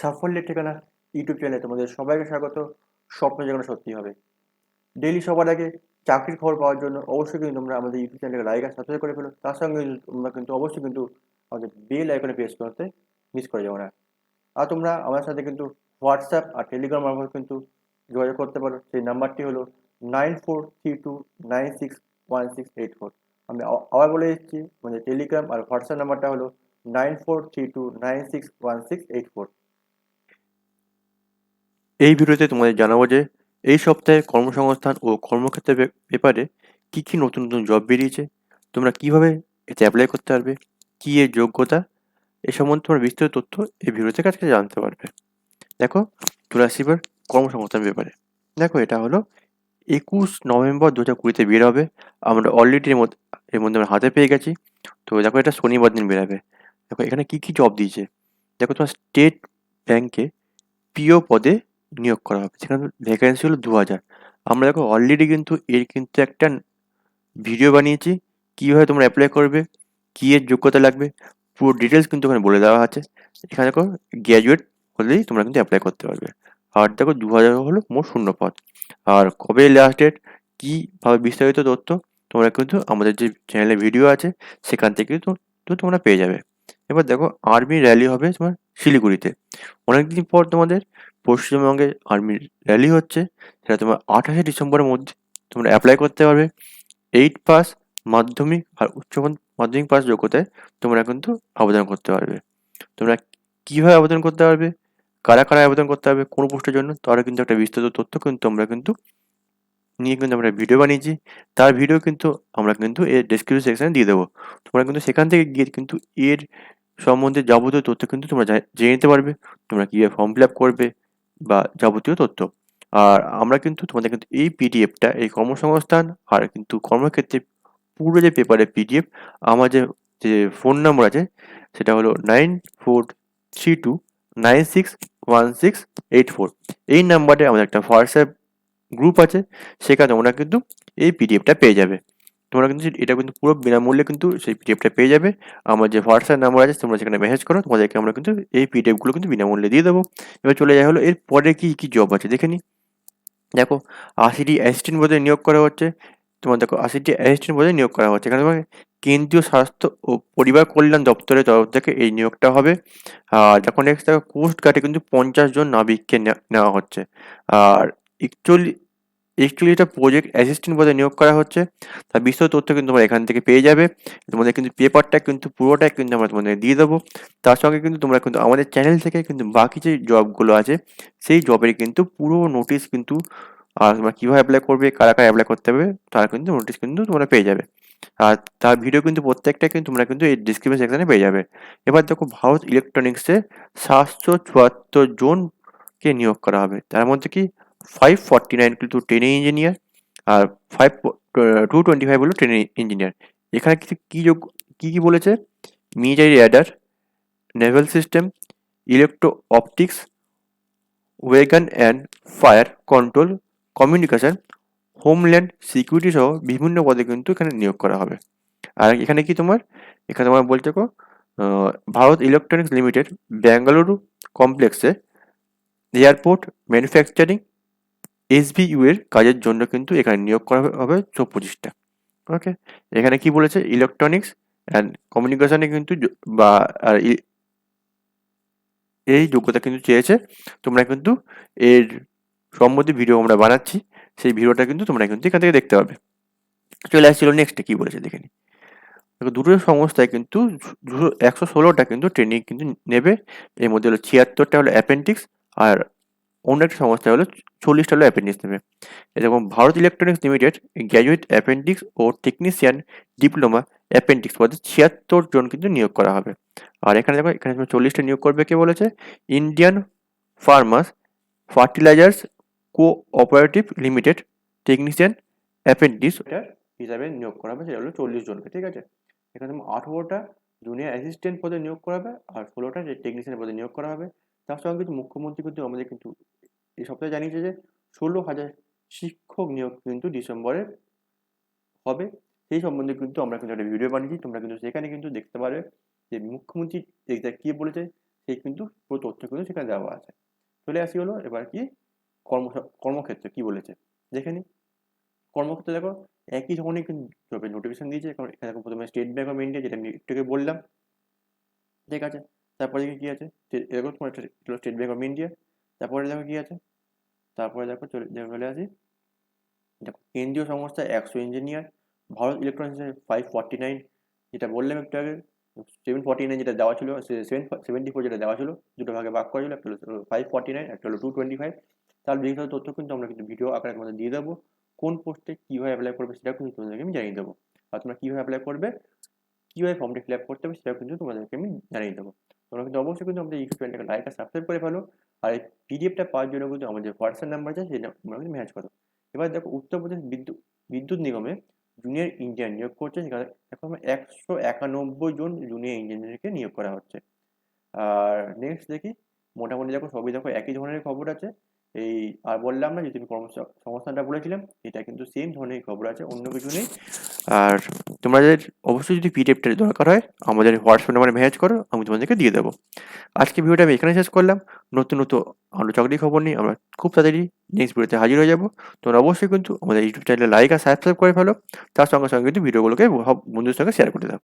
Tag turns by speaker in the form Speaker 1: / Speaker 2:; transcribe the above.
Speaker 1: সাফল্যের ঠিকানা ইউটিউব চ্যানেলে তোমাদের সবাইকে স্বাগত। স্বপ্ন যেন সত্যি হবে। ডেইলি সবার আগে চাকরির খবর পাওয়ার জন্য অবশ্যই কিন্তু তোমরা আমাদের ইউটিউব চ্যানেলকে লাইক আর সাবস্ক্রাইব করে ফেলো। তার সঙ্গে তোমরা কিন্তু অবশ্যই কিন্তু আমাদের বেল আইকনে প্রেস করতে মিস করে যাব না। আর তোমরা আমার সাথে কিন্তু হোয়াটসঅ্যাপ আর টেলিগ্রাম মারফত কিন্তু যোগাযোগ করতে পারো। সেই নাম্বারটি হলো nine four three two nine six one six eight four আমি আবার বলে দিচ্ছি মানে টেলিগ্রাম আর হোয়াটসঅ্যাপ নাম্বারটা হলো nine four three two nine six one six eight four এই ভিডিওতে তোমাদের জানাব যে, এই সপ্তাহে কর্মসংস্থান ও কর্মক্ষেত্রের ব্যাপ- ব্যাপারে কী কী নতুন নতুন জব বেরিয়েছে, তোমরা কীভাবে এতে অ্যাপ্লাই করতে পারবে, কী এর যোগ্যতা, এ সম্বন্ধে তোমরা বিস্তারিত তথ্য এই ভিডিও থেকে আজকে জানতে পারবে। দেখো আসি এবার কর্মসংস্থান ব্যাপারে দেখো, এটা হলো একুশ নভেম্বর দু হাজার কুড়িতে বের হবে। আমরা অলরেডি এর মধ্যে এর মধ্যে আমরা হাতে পেয়ে গেছি। তো দেখো, এটা শনিবার দিন বেরোবে। দেখো, এখানে কী কী জব দিয়েছে? দেখো, তোমার স্টেট ব্যাংকে পিও পদে নিয়োগ করা হবে। সেখানে ভ্যাকেন্সি হলো দু হাজার আমরা দেখো অলরেডি কিন্তু এর কিন্তু একটা ভিডিও বানিয়েছি, কীভাবে তোমরা অ্যাপ্লাই করবে, কী এর যোগ্যতা লাগবে, পুরো ডিটেলস কিন্তু ওখানে বলে দেওয়া আছে। এখানে দেখো গ্র্যাজুয়েট হলেই তোমরা কিন্তু অ্যাপ্লাই করতে পারবে। আর দেখো দু হাজার হলো মোট শূন্য পদ। আর কবে লাস্ট ডেট কীভাবে বিস্তারিত তথ্য, তোমরা কিন্তু আমাদের যে চ্যানেলে ভিডিও আছে, সেখান থেকে তো তোমরা পেয়ে যাবে। এবার দেখো আর্মি র্যালি হবে তোমার শিলিগুড়িতে। অনেকদিন পর তোমাদের পশ্চিমবঙ্গে আর্মি র্যালি হচ্ছে, সেটা তোমার আঠাশে ডিসেম্বরের মধ্যে তোমরা অ্যাপ্লাই করতে পারবে। এইট পাস মাধ্যমিক আর উচ্চ মাধ্যমিক পাস যোগ্যতায় তোমরা কিন্তু আবেদন করতে পারবে। তোমরা কীভাবে আবেদন করতে পারবে, কারা কারা আবেদন করতে হবে কোন পোস্টের জন্য তারও কিন্তু একটা বিস্তারিত তথ্য কিন্তু আমরা কিন্তু নিয়ে কিন্তু আমরা ভিডিও বানিয়েছি। তার ভিডিও কিন্তু আমরা কিন্তু এর ডেসক্রিপশন সেকশানে দিয়ে দেবো। তোমরা কিন্তু সেখান থেকে গিয়ে কিন্তু এর সম্বন্ধে যাবতীয় তথ্য কিন্তু তোমরা জেনে নিতে পারবে। তোমরা কীভাবে ফর্ম ফিল আপ করবে বা যাবতীয় তথ্য। আর আমরা কিন্তু তোমাদের কিন্তু এই পিডিএফটা এই কর্মসংস্থান আর কিন্তু কর্মক্ষেত্রে পুরো যে পেপারের পিডিএফ আমার যে যে ফোন নম্বর আছে, সেটা হলো nine four three two nine six one six eight four এই নাম্বারে আমাদের একটা হোয়াটসঅ্যাপ গ্রুপ আছে, সেখানে তোমরা কিন্তু এই পিডিএফটা পেয়ে যাবে। তোমরা কিন্তু এটা কিন্তু পুরো বিনামূল্যে কিন্তু সেই পিডিএফটা পেয়ে যাবে। আমার যে হোয়াটসঅ্যাপ নাম্বার আছে, তোমরা সেখানে মেসেজ করো, তোমাদেরকে আমরা কিন্তু এই পিডিএফগুলো কিন্তু বিনামূল্যে দিয়ে দেবো। এবার চলে যাওয়া হলো, এর পরে কী, কি জব আছে? দেখে নিই দেখো আশিটি অ্যাসিস্ট্যান্ট পদে নিয়োগ করা হচ্ছে। তোমার দেখো আশিটি অ্যাসিস্ট্যান্ট পদে নিয়োগ করা হচ্ছে। এখানে তোমাকে কেন্দ্রীয় স্বাস্থ্য ও পরিবার কল্যাণ দপ্তরের তরফ থেকে এই নিয়োগটা হবে। আর দেখো নেক্সট দেখো কোস্ট গার্ডে কিন্তু পঞ্চাশ জন নাবিককে নেওয়া হচ্ছে। আর একচল্লিশ একচল্লিশটা প্রজেক্ট অ্যাসিস্ট্যান্ট পদে নিয়োগ করা হচ্ছে। তার বিস্তারিত তথ্য কিন্তু তোমরা এখান থেকে পেয়ে যাবে। তোমাদের কিন্তু পেপারটা কিন্তু পুরোটাই কিন্তু আমরা তোমাদের দিয়ে দেবো। তার সঙ্গে কিন্তু তোমরা কিন্তু আমাদের চ্যানেল থেকে কিন্তু বাকি যে জবগুলো আছে, সেই জবের কিন্তু পুরো নোটিশ কিন্তু, আর তোমরা কীভাবে অ্যাপ্লাই করবে, কারা কারা অ্যাপ্লাই করতে হবে, তার কিন্তু নোটিশ কিন্তু তোমরা পেয়ে যাবে। আর তার ভিডিও কিন্তু প্রত্যেকটা কিন্তু তোমরা কিন্তু এই ডিসক্রিপশন সেকশনে পেয়ে যাবে। এবার দেখো ভারত ইলেকট্রনিক্সে সাতশো চুয়াত্তর জনকে নিয়োগ করা হবে। তার মধ্যে কি ফাইভ ফর্টি নাইন কিন্তু ট্রেনিং ইঞ্জিনিয়ার আর ফাইভ টু টোয়েন্টি ফাইভ হলো ট্রেনিং ইঞ্জিনিয়ার এখানে কিছু কী যোগ, কী কী বলেছে? Military radar naval system electro optics weapon and fire control communication homeland security সহ বিভিন্ন পদে কিন্তু এখানে নিয়োগ করা হবে। আর এখানে কি তোমার? এখানে তোমার বলছে কো ভারত ইলেকট্রনিক্স লিমিটেড বেঙ্গালুরু কমপ্লেক্সে এয়ারপোর্ট ম্যানুফ্যাকচারিং এসবিইউ এর কাজের জন্য কিন্তু এখানে নিয়োগ করা হবে পঁচিশটা ওকে এখানে কি বলেছে? ইলেকট্রনিক্স অ্যান্ড কমিউনিকেশনে কিন্তু বা এই যোগ্যতা কিন্তু চেয়েছে। তোমরা কিন্তু এর সম্বন্ধে ভিডিও আমরা বানাচ্ছি। সেই ভিডিওটা কিন্তু তোমরা কিন্তু এখান থেকে দেখতে পাবে। চলে আসছিল নেক্সটে কি বলেছে দেখে নিই দুটো সংস্থায় কিন্তু একশো ষোলোটা কিন্তু ট্রেনিং কিন্তু নেবে। এর মধ্যে হলো ছিয়াত্তরটা হলো অ্যাপেন্ডিক্স আর অন্য একটা সংস্থা হলো চল্লিশটা হলো অ্যাপেন্ডিক্স নেবে এরকম Bharat electronics limited graduate appendix ও টেকনিশিয়ান ডিপ্লোমা অ্যাপেন্ডিক্স পদে ছিয়াত্তর জন কিন্তু নিয়োগ করা হবে। আর এখানে দেখো, এখানে চল্লিশটা নিয়োগ করবে কে বলেছে? Indian farmers fertilisers cooperative limited technician appendix এটা হিসাবে নিয়োগ করা হবে, সেটা হলো চল্লিশ জনকে, ঠিক আছে? এখানে আঠেরোটা জুনিয়র অ্যাসিস্ট্যান্ট পদে নিয়োগ করা হবে, আর ষোলোটা টেকনিশিয়ান পদে নিয়োগ করা হবে তার সঙ্গে কিন্তু মুখ্যমন্ত্রী কিন্তু আমাদের কিন্তু এই সপ্তাহে জানিয়েছে যে ষোলো হাজার শিক্ষক নিয়োগ কিন্তু ডিসেম্বরে হবে। সেই সম্বন্ধে কিন্তু আমরা কিন্তু একটা ভিডিও বানিয়েছি। তোমরা কিন্তু সেখানে কিন্তু দেখতে পারবে যে মুখ্যমন্ত্রী এক্সাক্ট কী বলেছে, সেই কিন্তু পুরো তথ্য কিন্তু সেখানে দেওয়া আছে। চলে আসি হলো এবার কি কর্ম কর্মক্ষেত্রে কি বলেছে। দেখে নিই কর্মক্ষেত্রে দেখো একই ধরনের কিন্তু জবের নোটিফিকেশন দিয়েছে। কারণ এখানে দেখো প্রথমে স্টেট ব্যাঙ্ক অফ ইন্ডিয়া যেটা আমি একটু বললাম। ঠিক আছে। তারপরে দেখো কি আছে? এরকম তোমার স্টেট ব্যাঙ্ক অফ ইন্ডিয়া তারপরে দেখো কি আছে? তারপরে দেখো চলে চলে আসি। দেখো, কেন্দ্রীয় সংস্থা একশো engineer Bharat electronics five forty nine যেটা বললাম একটু আগে সেভেন ফর্টি নাইন যেটা দেওয়া ছিল সেভেন সেভেন্টি ফোর যেটা দেওয়া ছিল, দুটো ভাগে ভাগ করা ছিল, একটা হলো ফাইভ ফর্টি নাইন একটা হলো টু টোয়েন্টি ফাইভ তার বিস্তারিত তথ্য কিন্তু আমরা কিন্তু ভিডিও আকারে তোমাদের দিয়ে দেবো। কোন পোস্টে কীভাবে অ্যাপ্লাই করবে সেটাও কিন্তু তোমাদেরকে আমি জানিয়ে দেবো। আর তোমরা কীভাবে অ্যাপ্লাই করবে, কীভাবে ফর্মটি ফিল আপ করতে হবে সেটাও কিন্তু তোমাদেরকে আমি জানিয়ে দেবো। তোমরা কিন্তু অবশ্যই কিন্তু আমাদের ইউটিউব চ্যানেলটাকে লাইক আর সাবস্ক্রাইব করে ফেলো। আর এই পিডিএফটা পাওয়ার জন্য কিন্তু আমাদের হোয়াটসঅ্যাপ নাম্বার আছে, সেটা তোমরা কিন্তু ম্যাচ করো। এবার দেখো উত্তরপ্রদেশ বিদ্যুৎ বিদ্যুৎ নিগমে জুনিয়র ইঞ্জিনিয়ার নিয়োগ করছে সেখানে এখন একশো একানব্বই জন জুনিয়র ইঞ্জিনিয়ারকে নিয়োগ করা হচ্ছে। আর নেক্সট দেখি, মোটামুটি দেখো সবই দেখো একই ধরনের খবর আছে। এই, আর বললাম না যে তুমি কর্মসংস্থানটা বলেছিলাম এটা কিন্তু সেম ধরনের খবর আছে, অন্য কিছু নেই। আর তোমাদের অবশ্যই যদি পিডিএফটা দরকার হয়, আমাদের হোয়াটসঅ্যাপ নাম্বারে মেসেজ করো, আমি তোমাদেরকে দিয়ে দেবো। আজকে ভিডিওটা আমি এখানে শেষ করলাম। নতুন নতুন আরও চাকরি খবর নিয়ে আমরা খুব তাড়াতাড়ি নেক্সট ভিডিওতে হাজির হয়ে যাব। তোমরা অবশ্যই কিন্তু আমাদের ইউটিউব চ্যানেলে লাইক আর সাবস্ক্রাইব করে ফেলো। তার সঙ্গে সঙ্গে কিন্তু ভিডিওগুলোকে বন্ধুদের সঙ্গে শেয়ার করে দাও।